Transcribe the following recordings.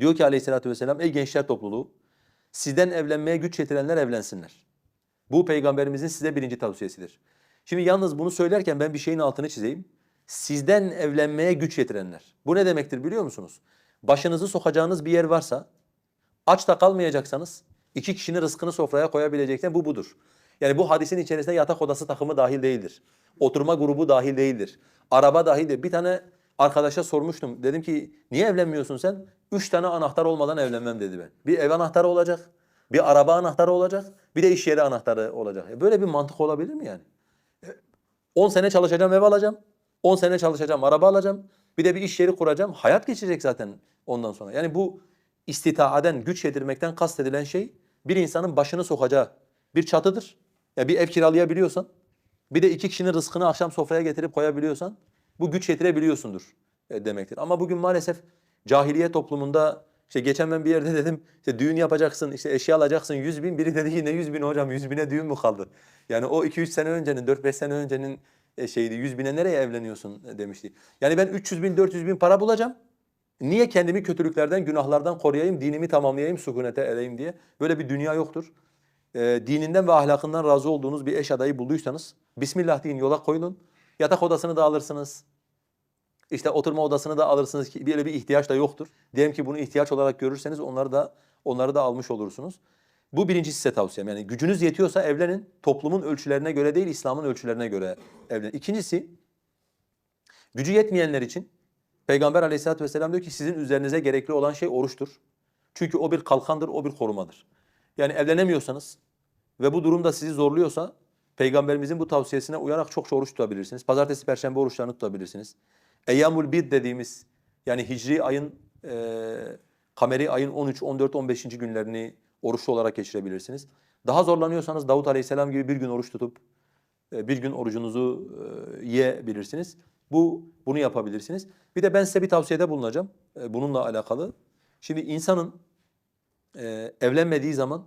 Diyor ki aleyhissalatü vesselam ey gençler topluluğu sizden evlenmeye güç yetirenler evlensinler. Bu peygamberimizin size birinci tavsiyesidir. Şimdi yalnız bunu söylerken ben bir şeyin altını çizeyim. Sizden evlenmeye güç yetirenler. Bu ne demektir biliyor musunuz? Başınızı sokacağınız bir yer varsa aç da kalmayacaksanız iki kişinin rızkını sofraya koyabilecekten bu budur. Yani bu hadisin içerisinde yatak odası takımı dahil değildir. Oturma grubu dahil değildir. Araba dahil değil. Bir tane arkadaşa sormuştum. Dedim ki niye evlenmiyorsun sen? Üç tane anahtar olmadan evlenmem dedi ben. Bir ev anahtarı olacak, bir araba anahtarı olacak, bir de iş yeri anahtarı olacak. E Böyle bir mantık olabilir mi yani? 10 sene çalışacağım ev alacağım. 10 sene çalışacağım araba alacağım. Bir de bir iş yeri kuracağım. Hayat geçecek zaten ondan sonra. Yani bu istitaaden, güç yedirmekten kastedilen şey bir insanın başını sokacağı bir çatıdır. Ya bir ev kiralayabiliyorsan, bir de iki kişinin rızkını akşam sofraya getirip koyabiliyorsan bu güç yetirebiliyorsundur e, demektir. Ama bugün maalesef cahiliye toplumunda işte geçen ben bir yerde dedim işte düğün yapacaksın, işte eşya alacaksın 100 bin. Biri dedi ki ne 100 bin hocam 100 bine düğün mü kaldı? Yani o 2-3 sene öncenin, 4-5 sene öncenin e, şeydi 100 bine nereye evleniyorsun e, demişti. Yani ben 300 bin, 400 bin para bulacağım. Niye kendimi kötülüklerden, günahlardan koruyayım, dinimi tamamlayayım, sükunete ereyim diye. Böyle bir dünya yoktur. Ee, dininden ve ahlakından razı olduğunuz bir eş adayı bulduysanız, Bismillah deyin yola koyulun. Yatak odasını da alırsınız. İşte oturma odasını da alırsınız ki böyle bir ihtiyaç da yoktur. Diyelim ki bunu ihtiyaç olarak görürseniz onları da onları da almış olursunuz. Bu birincisi size tavsiyem. Yani gücünüz yetiyorsa evlenin. Toplumun ölçülerine göre değil, İslam'ın ölçülerine göre evlenin. İkincisi, gücü yetmeyenler için Peygamber aleyhissalatü vesselam diyor ki sizin üzerinize gerekli olan şey oruçtur. Çünkü o bir kalkandır, o bir korumadır. Yani evlenemiyorsanız ve bu durumda sizi zorluyorsa Peygamberimizin bu tavsiyesine uyarak çokça oruç tutabilirsiniz. Pazartesi, perşembe oruçlarını tutabilirsiniz. Eyyamul bid dediğimiz yani hicri ayın, e, kameri ayın 13, 14, 15. günlerini oruçlu olarak geçirebilirsiniz. Daha zorlanıyorsanız Davut Aleyhisselam gibi bir gün oruç tutup e, bir gün orucunuzu e, yiyebilirsiniz. Bu bunu yapabilirsiniz. Bir de ben size bir tavsiyede bulunacağım e, bununla alakalı. Şimdi insanın e, evlenmediği zaman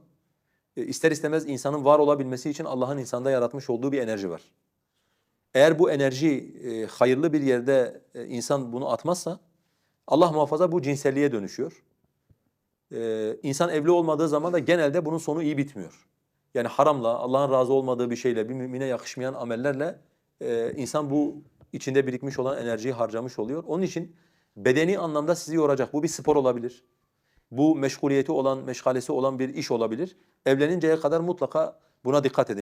ister istemez insanın var olabilmesi için Allah'ın insanda yaratmış olduğu bir enerji var. Eğer bu enerji e, hayırlı bir yerde e, insan bunu atmazsa Allah muhafaza bu cinselliğe dönüşüyor. E, insan evli olmadığı zaman da genelde bunun sonu iyi bitmiyor. Yani haramla, Allah'ın razı olmadığı bir şeyle, bir mümine yakışmayan amellerle e, insan bu içinde birikmiş olan enerjiyi harcamış oluyor. Onun için bedeni anlamda sizi yoracak. Bu bir spor olabilir. Bu meşguliyeti olan, meşgalesi olan bir iş olabilir. Evleninceye kadar mutlaka buna dikkat edin.